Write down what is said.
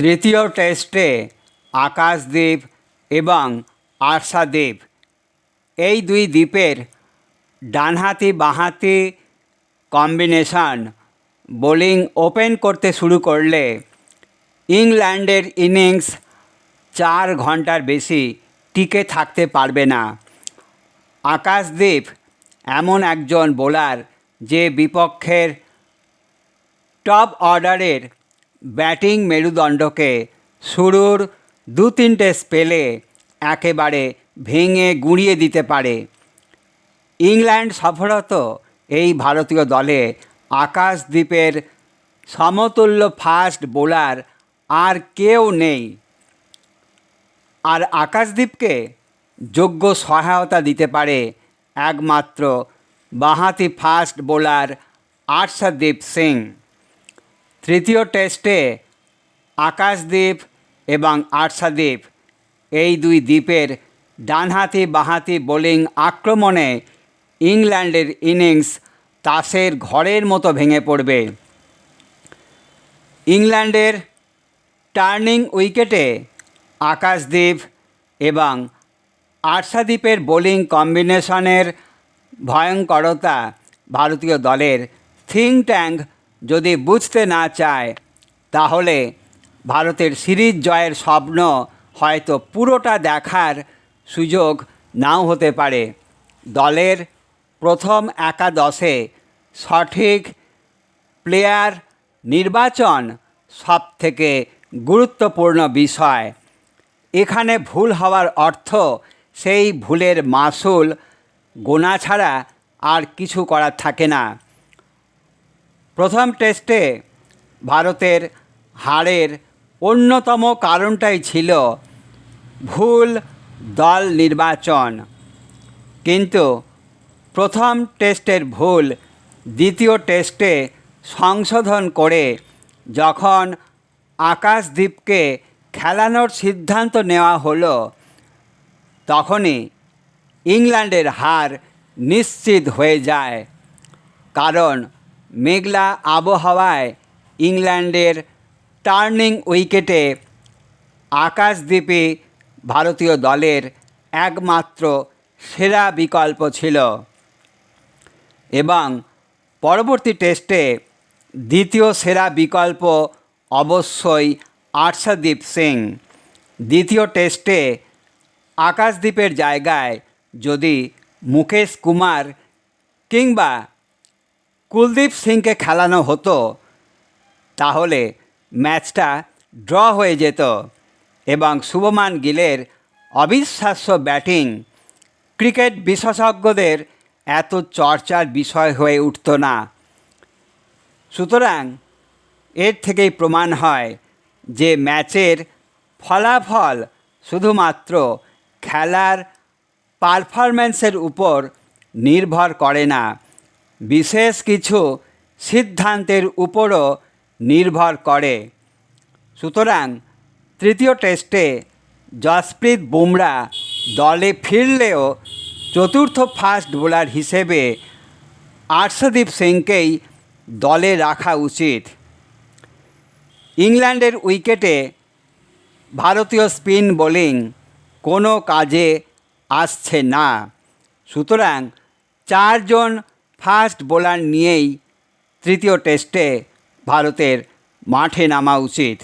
তৃতীয় টেস্টে আকাশদ্বীপ এবং আরশাদ্বীপ এই দুই দ্বীপের ডানহাতি বাঁহাতি কম্বিনেশন বোলিং ওপেন করতে শুরু করলে ইংল্যান্ডের ইনিংস চার ঘণ্টার বেশি টিকে থাকতে পারবে না। আকাশদ্বীপ এমন একজন বোলার যে বিপক্ষের টপ অর্ডারের ব্যাটিং মেরুদণ্ডকে শুরুর দু তিনটে স্পেলে একেবারে ভেঙে গুঁড়িয়ে দিতে পারে। ইংল্যান্ড সফরত এই ভারতীয় দলে আকাশদ্বীপের সমতুল্য ফাস্ট বোলার আর কেউ নেই। আর আকাশদ্বীপকে যোগ্য সহায়তা দিতে পারে একমাত্র বাঁহাতি ফাস্ট বোলার আর্শদীপ সিং। তৃতীয় টেস্টে আকাশদ্বীপ এবং আর্শাদ্বীপ এই দুই দ্বীপের ডানহাতি বাঁহাতি বোলিং আক্রমণে ইংল্যান্ডের ইনিংস তাসের ঘরের মতো ভেঙে পড়বে। ইংল্যান্ডের টার্নিং উইকেটে আকাশদ্বীপ এবং আর্শাদ্বীপের বোলিং কম্বিনেশনের ভয়ঙ্করতা ভারতীয় দলের থিঙ্ক ট্যাঙ্ক যদি বুঝতে না চায়, তাহলে ভারতের সিরিজ জয়ের স্বপ্ন হয়তো পুরোটা দেখার সুযোগ নাও হতে পারে। দলের প্রথম একাদশে সঠিক প্লেয়ার নির্বাচন সবথেকে গুরুত্বপূর্ণ বিষয়। এখানে ভুল হওয়ার অর্থ সেই ভুলের মাসুল গোনা ছাড়া আর কিছু করার থাকে না। প্রথম টেস্টে ভারতের হারের অন্যতম কারণটাই ছিল ভুল দল নির্বাচন। কিন্তু প্রথম টেস্টের ভুল দ্বিতীয় টেস্টে সংশোধন করে যখন আকাশদ্বীপকে খেলানোর সিদ্ধান্ত নেওয়া হলো, তখনই ইংল্যান্ডের হার নিশ্চিত হয়ে যায়। কারণ মেঘলা আবহাওয়ায় ইংল্যান্ডের টার্নিং উইকেটে আকাশদ্বীপে ভারতীয় দলের একমাত্র সেরা বিকল্প ছিল। এবং পরবর্তী টেস্টে দ্বিতীয় সেরা বিকল্প অবশ্যই আর্শদীপ সিং। দ্বিতীয় টেস্টে আকাশদ্বীপের জায়গায় যদি মুকেশ কুমার কিংবা কুলদীপ সিংকে খেলানো হতো, তাহলে ম্যাচটা ড্র হয়ে যেত এবং শুভমান গিলের অবিশ্বাস্য ব্যাটিং ক্রিকেট বিশেষজ্ঞদের এত চর্চার বিষয় হয়ে উঠত না। সুতরাং এর থেকেই প্রমাণ হয় যে ম্যাচের ফলাফল শুধুমাত্র খেলার পারফরম্যান্সের উপর নির্ভর করে না। বিশেষ কিছু সিদ্ধান্তের উপরও নির্ভর করে। সুতরাং তৃতীয় টেস্টে জসপ্রীত বুমরা দলে ফিরলেও চতুর্থ ফাস্ট বোলার হিসেবে আর্শদীপ সিংকেই দলে রাখা উচিত। ইংল্যান্ডের উইকেটে ভারতীয় স্পিন বোলিং কোনো কাজে আসছে না। সুতরাং চারজন ফাস্ট বোলার নিয়েই তৃতীয় টেস্টে ভারতের মাঠে নামা উচিত।